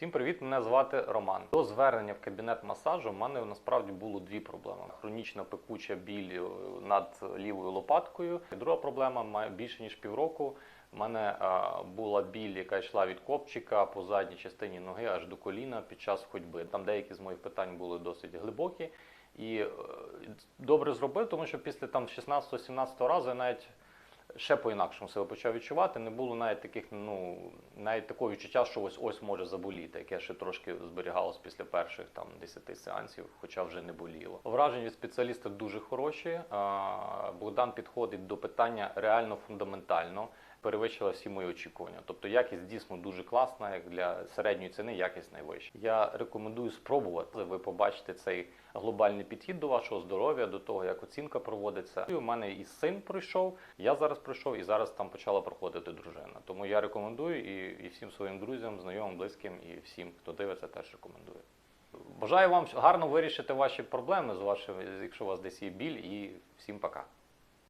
Всім привіт! Мене звати Роман. До звернення в кабінет масажу в мене насправді було дві проблеми: хронічна пекуча біль е, над лівою лопаткою. Друга проблема більше ніж півроку. У мене е, була біль, яка йшла від копчика по задній частині ноги аж до коліна під час ходьби. Там деякі з моїх питань були досить глибокі. І е, добре зробив, тому що після там 16-17 разу я навіть ще по-інакшому себе почав відчувати. Не було навіть таких, ну навіть такого відчуття, що ось ось може заболіти, яке ще трошки зберігалось після перших там 10 сеансів, хоча вже не боліло. Враження від спеціаліста дуже хороші. Богдан підходить до питання реально фундаментально. Перевищила всі мої очікування. Тобто якість дійсно дуже класна, як для середньої ціни, якість найвища. Я рекомендую спробувати. Ви побачите цей глобальний підхід до вашого здоров'я, до того, як оцінка проводиться. І у мене і син пройшов, я зараз пройшов, і зараз там почала проходити дружина. Тому я рекомендую і, і всім своїм друзям, знайомим, близьким, і всім, хто дивиться, теж рекомендую. Бажаю вам гарно вирішити ваші проблеми з вашими, якщо у вас десь є біль, і всім пока.